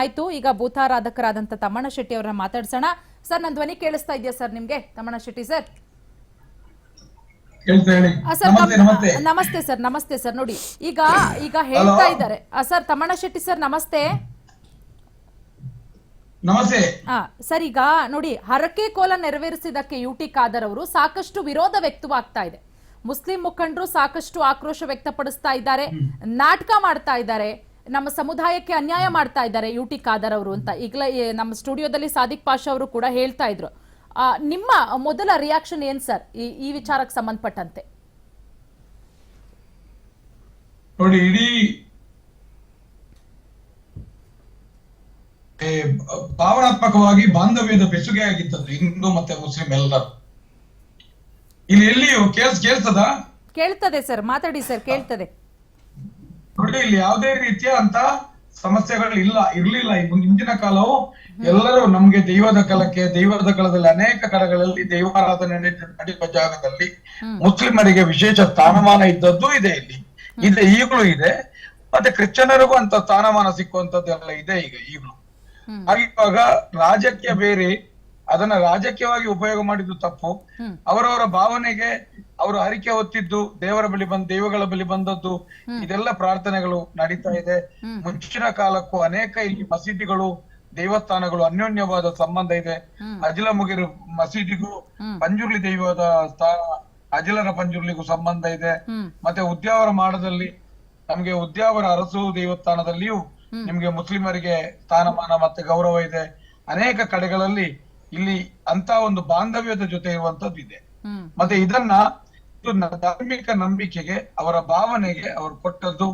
ಆಯ್ತು ಈಗ ಭೂತಾರಾಧಕರಾದಂತ ತಮ್ಮಣ್ಣ ಶೆಟ್ಟಿ ಅವರನ್ನ ಮಾತಾಡ್ಸೋಣ. ಸರ್ ನನ್ನ ಧ್ವನಿ ಕೇಳಿಸ್ತಾ ಇದೆಯಾ ಸರ್ ನಿಮ್ಗೆ? ತಮ್ಮಣ್ಣ ಶೆಟ್ಟಿ ಸರ್? ನಮಸ್ತೆ ಸರ್ ನಮಸ್ತೆ ಸರ್. ನೋಡಿ ಈಗ ಈಗ ಹೇಳ್ತಾ? ಇದ್ದಾರೆ. ಸರ್ ತಮ್ಮಣ್ಣ ಶೆಟ್ಟಿ ಸರ್ ನಮಸ್ತೆ. ನಮಸ್ತೆ. ಸರ್ ಈಗ ನೋಡಿ ಹರಕೆ ಕೋಲ ನೆರವೇರಿಸಿದಕ್ಕೆ ಯು ಟಿ ಖಾದರ್ ಅವರು ಸಾಕಷ್ಟು ವಿರೋಧ ವ್ಯಕ್ತವಾಗ್ತಾ ಇದೆ. ಮುಸ್ಲಿಂ ಮುಖಂಡರು ಸಾಕಷ್ಟು ಆಕ್ರೋಶ ವ್ಯಕ್ತಪಡಿಸ್ತಾ ಇದ್ದಾರೆ. ನಾಟಕ ಮಾಡ್ತಾ ಇದ್ದಾರೆ. ನಮ್ಮ ಸಮುದಾಯಕ್ಕೆ ಅನ್ಯಾಯ ಮಾಡ್ತಾ ಇದ್ದಾರೆ ಯು ಟಿ ಖಾದರ್ ಅವರು ಅಂತ. ಈಗಲೇ ನಮ್ಮ ಸ್ಟುಡಿಯೋದಲ್ಲಿ ಸಾದಿಕ್ ಪಾಷಾ ಅವರು ಕೂಡ ಹೇಳ್ತಾ ಇದ್ರು. ನಿಮ್ಮ ಮೊದಲ ರಿಯಾಕ್ಷನ್ ಏನ್ ಸರ್ ಈ ಈ ವಿಚಾರಕ್ಕೆ ಸಂಬಂಧಪಟ್ಟಂತೆ. ನೋಡಿ ಇಡೀ ಭಾವನಾತ್ಮಕವಾಗಿ ಬಾಂಧವ್ಯದ ಬೆಸುಗೆ ಆಗಿದ್ದದ್ದು ಹಿಂದೂ ಮತ್ತೆ ಮುಸ್ಲಿಂ ಎಲ್ಲರೂ. ಇಲ್ಲಿ ಎಲ್ಲಿಯೂ ಕೇಳ್ತದ? ಕೇಳ್ತದೆ ಸರ್ ಮಾತಾಡಿ ಸರ್ ಕೇಳ್ತದೆ. ನೋಡಿ ಇಲ್ಲಿ ಯಾವುದೇ ರೀತಿಯ ಅಂತ ಸಮಸ್ಯೆಗಳು ಇಲ್ಲ ಇರ್ಲಿಲ್ಲ ಹಿಂದಿನ ಕಾಲವು ಎಲ್ಲರೂ ನಮ್ಗೆ ದೈವದ ಕಾಲಕ್ಕೆ ದೈವದ ಕಾಲದಲ್ಲಿ ಅನೇಕ ಕಡೆಗಳಲ್ಲಿ ದೈವಾರಾಧನೆ ನಡೆ- ನಡೆಯುವ ಜಾಗದಲ್ಲಿ ಮುಸ್ಲಿಮರಿಗೆ ವಿಶೇಷ ಸ್ಥಾನಮಾನ ಇದ್ದದ್ದು ಇದೆ ಇಲ್ಲಿ. ಇದೆ ಈಗಲೂ ಇದೆ. ಮತ್ತೆ ಕ್ರಿಶ್ಚಿಯನರಿಗೂ ಅಂತ ಸ್ಥಾನಮಾನ ಸಿಕ್ಕುವಂತದ್ದೆಲ್ಲ ಇದೆ ಈಗ ಈಗಲೂ. ಹಾಗೆ ಇವಾಗ ರಾಜಕೀಯ ಬೇರೆ ಅದನ್ನ ರಾಜಕೀಯವಾಗಿ ಉಪಯೋಗ ಮಾಡಿದ್ದು ತಪ್ಪು. ಅವರವರ ಭಾವನೆಗೆ ಅವರು ಹರಿಕೆ ಹೊತ್ತಿದ್ದು ದೇವರ ಬಳಿ ಬಂದ ದೈವಗಳ ಬಳಿ ಬಂದದ್ದು ಇದೆಲ್ಲ ಪ್ರಾರ್ಥನೆಗಳು ನಡೀತಾ ಇದೆ. ಮುಂಚಿನ ಕಾಲಕ್ಕೂ ಅನೇಕ ಇಲ್ಲಿ ಮಸೀದಿಗಳು ದೇವಸ್ಥಾನಗಳು ಅನ್ಯೋನ್ಯವಾದ ಸಂಬಂಧ ಇದೆ. ಅಜಿಲ ಮುಗಿರು ಮಸೀದಿಗೂ ಪಂಜುರ್ಲಿ ದೈವದ ಸ್ಥಾನ ಅಜಿಲರ ಪಂಜುರ್ಲಿಗೂ ಸಂಬಂಧ ಇದೆ. ಮತ್ತೆ ಉದ್ಯಾವರ ಮಾಡದಲ್ಲಿ ನಮ್ಗೆ ಉದ್ಯಾವರ ಅರಸು ದೇವಸ್ಥಾನದಲ್ಲಿಯೂ ನಿಮ್ಗೆ ಮುಸ್ಲಿಮರಿಗೆ ಸ್ಥಾನಮಾನ ಮತ್ತೆ ಗೌರವ ಇದೆ. ಅನೇಕ ಕಡೆಗಳಲ್ಲಿ ಇಲ್ಲಿ ಅಂತ ಒಂದು ಬಾಂಧವ್ಯದ ಜೊತೆ ಇರುವಂತದ್ದು ಇದೆ. ಮತ್ತೆ ಇದನ್ನ ಧಾರ್ಮಿಕ ನಂಬಿಕೆಗೆ ಅವರ ಭಾವನೆಗೆ ಅವರು ಕೊಟ್ಟದ್ದು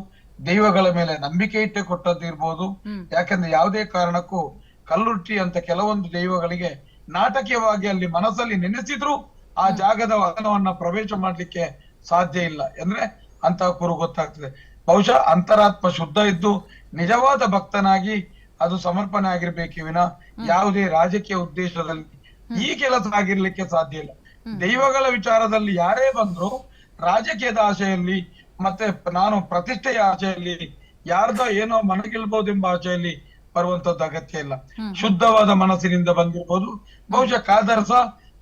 ದೈವಗಳ ಮೇಲೆ ನಂಬಿಕೆ ಇಟ್ಟೆ ಕೊಟ್ಟದ್ದು ಇರ್ಬೋದು. ಯಾಕಂದ್ರೆ ಯಾವುದೇ ಕಾರಣಕ್ಕೂ ಕಲ್ಲುಟ್ಟಿ ಅಂತ ಕೆಲವೊಂದು ದೈವಗಳಿಗೆ ನಾಟಕೀಯವಾಗಿ ಅಲ್ಲಿ ಮನಸ್ಸಲ್ಲಿ ನೆನೆಸಿದ್ರು ಆ ಜಾಗದ ವಾಹನವನ್ನ ಪ್ರವೇಶ ಮಾಡ್ಲಿಕ್ಕೆ ಸಾಧ್ಯ ಇಲ್ಲ. ಅಂದ್ರೆ ಅಂತ ಕುರು ಗೊತ್ತಾಗ್ತದೆ. ಬಹುಶಃ ಅಂತರಾತ್ಮ ಶುದ್ಧ ಇದ್ದು ನಿಜವಾದ ಭಕ್ತನಾಗಿ ಅದು ಸಮರ್ಪಣೆ ಆಗಿರ್ಬೇಕಿವಿನ ಯಾವುದೇ ರಾಜಕೀಯ ಉದ್ದೇಶದಲ್ಲಿ ಈ ಕೆಲಸ ಆಗಿರ್ಲಿಕ್ಕೆ ಸಾಧ್ಯ ಇಲ್ಲ. ದೈವಗಳ ವಿಚಾರದಲ್ಲಿ ಯಾರೇ ಬಂದ್ರು ರಾಜಕೀಯದ ಆಸೆಯಲ್ಲಿ ಮತ್ತೆ ನಾನು ಪ್ರತಿಷ್ಠೆಯ ಆಸೆಯಲ್ಲಿ ಯಾರ್ದೋ ಏನೋ ಮನಗಿಲ್ಬಹುದೆಂಬ ಆಸೆಯಲ್ಲಿ ಬರುವಂತದ್ದು ಅಗತ್ಯ ಇಲ್ಲ. ಶುದ್ಧವಾದ ಮನಸ್ಸಿನಿಂದ ಬಂದಿರ್ಬೋದು. ಬಹುಶಃ ಕಾದರ್ಸ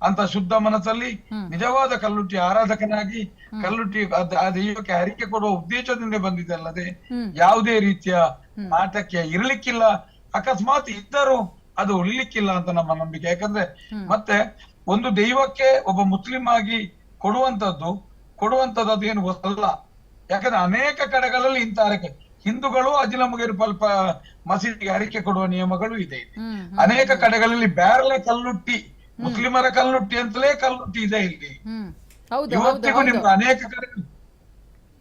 ಅಂತ ಶುದ್ಧ ಮನಸ್ಸಲ್ಲಿ ನಿಜವಾದ ಕಲ್ಲುಟ್ಟಿ ಆರಾಧಕನಾಗಿ ಕಲ್ಲುಟ್ಟಿ ದೈವಕ್ಕೆ ಹರಿಕೆ ಕೊಡುವ ಉದ್ದೇಶದಿಂದ ಬಂದಿದೆ ಅಲ್ಲದೆ ಯಾವುದೇ ರೀತಿಯ ಆಟಕ್ಕೆ ಇರ್ಲಿಕ್ಕಿಲ್ಲ. ಅಕಸ್ಮಾತ್ ಇದ್ದರೂ ಅದು ಉಳಿಲಿಕ್ಕಿಲ್ಲ ಅಂತ ನಮ್ಮ ನಂಬಿಕೆ. ಯಾಕಂದ್ರೆ ಮತ್ತೆ ಒಂದು ದೈವಕ್ಕೆ ಒಬ್ಬ ಮುಸ್ಲಿಂ ಆಗಿ ಕೊಡುವಂತದ್ದು ಕೊಡುವಂತದ್ದು ಅದೇನು ಅಲ್ಲ. ಯಾಕಂದ್ರೆ ಅನೇಕ ಕಡೆಗಳಲ್ಲಿ ಇಂಥ ಹರಕೆ ಹಿಂದೂಗಳು ಅಜಿಲ ಮುಗೇರು ಪಲ್ಪ ಮಸೀದಿಗೆ ಹರಿಕೆ ಕೊಡುವ ನಿಯಮಗಳು ಇದೆ. ಇಲ್ಲಿ. ಅನೇಕ ಕಡೆಗಳಲ್ಲಿ ಬ್ಯಾರಲೆ ಕಲ್ಲುಟ್ಟಿ ಮುಸ್ಲಿಮರ ಕಲ್ಲುಟ್ಟಿ ಅಂತಲೇ ಕಲ್ಲುಟ್ಟಿ ಇದೆ ಇಲ್ಲಿ. ಇವತ್ತಿಗೂ ನಿಮ್ಗೆ ಅನೇಕ ಕಡೆ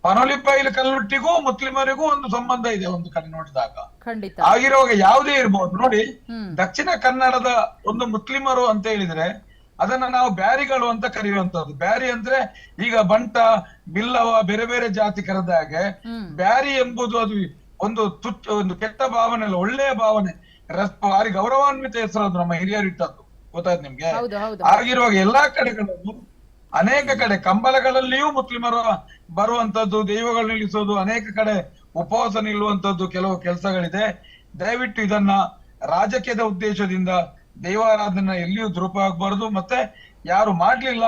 ಪನೋಲಿಬೈಲ್ ಕಲ್ಲುಟ್ಟಿಗೂ ಮುಸ್ಲಿಮರಿಗೂ ಒಂದು ಸಂಬಂಧ ಇದೆ ಒಂದು ಕಡೆ ನೋಡಿದಾಗ. ಆಗಿರುವಾಗ ಯಾವುದೇ ಇರ್ಬೋದು. ನೋಡಿ ದಕ್ಷಿಣ ಕನ್ನಡದ ಒಂದು ಮುಸ್ಲಿಮರು ಅಂತ ಹೇಳಿದ್ರೆ ಅದನ್ನ ನಾವು ಬ್ಯಾರಿಗಳು ಅಂತ ಕರೆಯುವಂತದ್ದು ಬ್ಯಾರಿ ಅಂದ್ರೆ ಈಗ ಬಂಟ ಬಿಲ್ಲವ ಬೇರೆ ಬೇರೆ ಜಾತಿ ಕರೆದ ಹಾಗೆ ಬ್ಯಾರಿ ಎಂಬುದು ಅದು ಒಂದು ತುಚ್ಚ ಒಂದು ಕೆಟ್ಟ ಭಾವನೆ ಅಲ್ಲ ಒಳ್ಳೆಯ ಭಾವನೆ. ರಸ್- ಭಾರಿ ಗೌರವಾನ್ವಿತ ಹೆಸರು ಅದು ನಮ್ಮ ಹಿರಿಯರು ಇಟ್ಟದ್ದು. ಗೊತ್ತಾಯ್ತು ನಿಮ್ಗೆ? ಆಗಿರುವಾಗ ಎಲ್ಲಾ ಕಡೆಗಳಲ್ಲೂ ಅನೇಕ ಕಡೆ ಕಂಬಳಗಳಲ್ಲಿಯೂ ಮುಸ್ಲಿಮರು ಬರುವಂತದ್ದು ದೈವಗಳು ನಿಲ್ಲಿಸೋದು ಅನೇಕ ಕಡೆ ಉಪವಾಸ ನಿಲ್ಲುವಂತದ್ದು ಕೆಲವು ಕೆಲಸಗಳಿದೆ. ದಯವಿಟ್ಟು ಇದನ್ನ ರಾಜಕೀಯದ ಉದ್ದೇಶದಿಂದ ದೈವಾರಾಧನೆ ಎಲ್ಲಿಯೂ ದುರುಪಯೋಗ ಆಗ್ಬಾರ್ದು ಮತ್ತೆ ಯಾರು ಮಾಡ್ಲಿಲ್ಲ